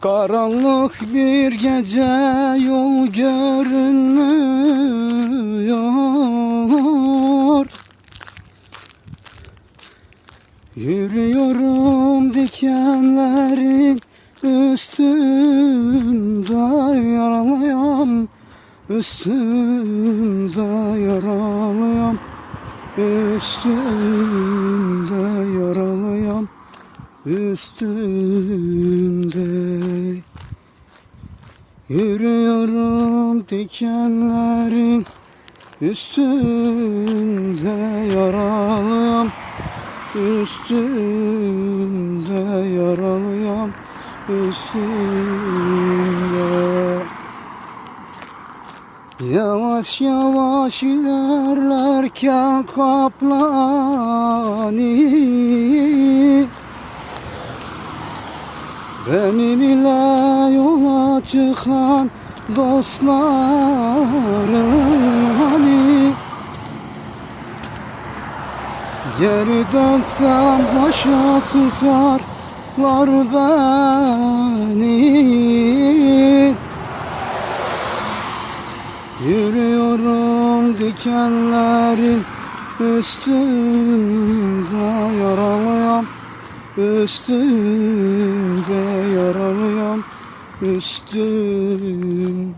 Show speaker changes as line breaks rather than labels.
Karanlık bir gece yol görünmüyor Yürüyorum dikenlerin üstünde yaralıyam Üstünde yaralıyam Üstünde yaralıyam Üstünde Yürüyorum dikenlerin üstünde yaralıyam Üstünde yaralıyam Üstünde. Yavaş yavaş ilerlerken kaplani Benim ile yola çıkan dostlarım hani? Geri dönsem başa tutarlar beni. Yürüyorum dikenlerin üstünde yaralıyam Üstünde Üstünde